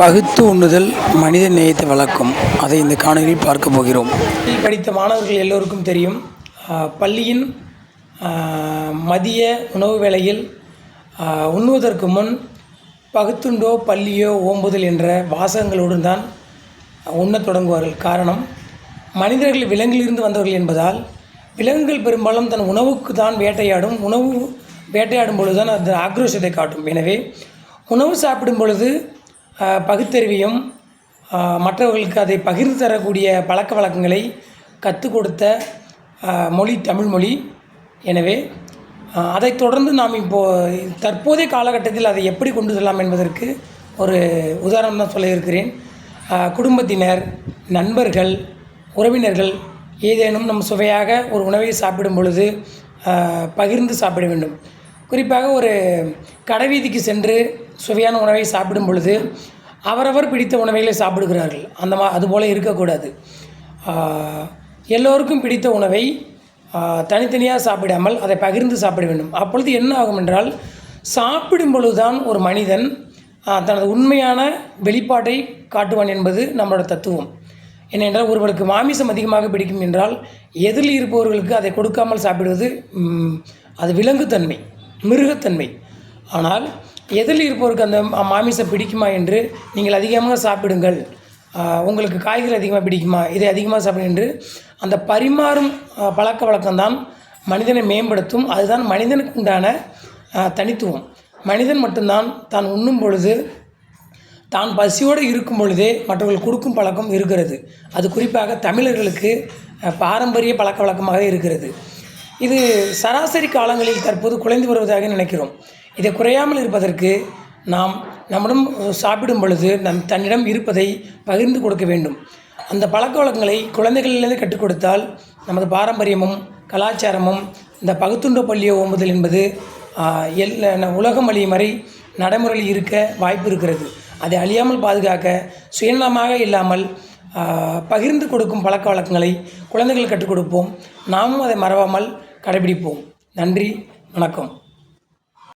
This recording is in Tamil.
பகுத்து உண்ணுதல் மனித நேயத்தை வளர்க்கும். அதை இந்த காணொலியில் பார்க்க போகிறோம். படித்த மாணவர்கள் எல்லோருக்கும் தெரியும். பள்ளியின் மதிய உணவு வேளையில் உண்ணுவதற்கு முன் பகுத்துண்டோ பள்ளியோ ஓம்புதல் என்ற வாசகங்களுடன் தான் உண்ணத் தொடங்குவார்கள். காரணம் மனிதர்கள் விலங்கிலிருந்து வந்தவர்கள் என்பதால் விலங்குகள் பெரும்பாலும் தன் உணவுக்கு தான் வேட்டையாடும். உணவு வேட்டையாடும் பொழுது தான் ஆக்ரோஷத்தை காட்டும். எனவே உணவு சாப்பிடும் பொழுது பகுத்தறிவையும் மற்றவர்களுக்கு அதை பகிர்ந்து தரக்கூடிய பழக்க வழக்கங்களை கற்றுக் கொடுத்த மொழி தமிழ்மொழி எனவே அதைத் தொடர்ந்து நாம் இப்போது தற்போதைய காலகட்டத்தில் அதை எப்படி கொண்டு செல்லலாம் என்பதற்கு ஒரு உதாரணம் தான் சொல்ல இருக்கிறேன். குடும்பத்தினர் நண்பர்கள் உறவினர்கள் ஏதேனும் நம் சுவையாக ஒரு உணவை சாப்பிடும் பொழுது பகிர்ந்து சாப்பிட வேண்டும். குறிப்பாக ஒரு கடைவீதிக்கு சென்று சுவையான உணவை சாப்பிடும் பொழுது அவரவர் பிடித்த உணவைகளை சாப்பிடுகிறார்கள். அந்த மா அதுபோல் இருக்கக்கூடாது. எல்லோருக்கும் பிடித்த உணவை தனித்தனியாக சாப்பிடாமல் அதை பகிர்ந்து சாப்பிட வேண்டும். அப்பொழுது என்ன ஆகும் என்றால் சாப்பிடும் பொழுதுதான் ஒரு மனிதன் தனது உண்மையான வெளிப்பாட்டை காட்டுவான் என்பது நம்மளோட தத்துவம். ஏனென்றால் ஒருவருக்கு மாமிசம் அதிகமாக பிடிக்கும் என்றால் எதிரில் இருப்பவர்களுக்கு அதை கொடுக்காமல் சாப்பிடுவது அது விலங்குத்தன்மை. மிருகத்தன்மை. ஆனால் எதிரில் இருப்பவருக்கு அந்த மாமிசம் பிடிக்குமா என்று நீங்கள் அதிகமாக சாப்பிடுங்கள். உங்களுக்கு காய்கறி அதிகமாக பிடிக்குமா? இதை அதிகமாக சாப்பிடு என்று அந்த பரிமாறும் பழக்க வழக்கம்தான் மனிதனை மேம்படுத்தும். அதுதான் மனிதனுக்கு உண்டான தனித்துவம். மனிதன் மட்டும்தான் தான் உண்ணும் பொழுது தான் பசியோடு இருக்கும் பொழுதே மற்றவர்கள் கொடுக்கும் பழக்கம் இருக்கிறது. அது குறிப்பாக தமிழர்களுக்கு பாரம்பரிய பழக்க வழக்கமாக இருக்கிறது. இது சராசரி காலங்களில் தற்போது குறைந்து வருவதாக நினைக்கிறோம். இதை குறையாமல் இருப்பதற்கு நாம் நம்மிடம் சாப்பிடும் பொழுது நம் தன்னிடம் இருப்பதை பகிர்ந்து கொடுக்க வேண்டும். அந்த பழக்க வழக்கங்களை குழந்தைகளிலிருந்து கற்றுக் கொடுத்தால் நமது பாரம்பரியமும் கலாச்சாரமும் இந்த பகுத்துண்ட பள்ளியோ ஓம்புதல் என்பது ஆஹ், எல் உலகம் அழியும் வரை நடைமுறையில் இருக்க வாய்ப்பு இருக்கிறது. அதை அழியாமல் பாதுகாக்க சுயநலமாக இல்லாமல் பகிர்ந்து கொடுக்கும் பழக்க வழக்கங்களை குழந்தைகள் கற்றுக் கொடுப்போம். நாமும் அதை மறவாமல் கடைபிடிப்போம். நன்றி வணக்கம்.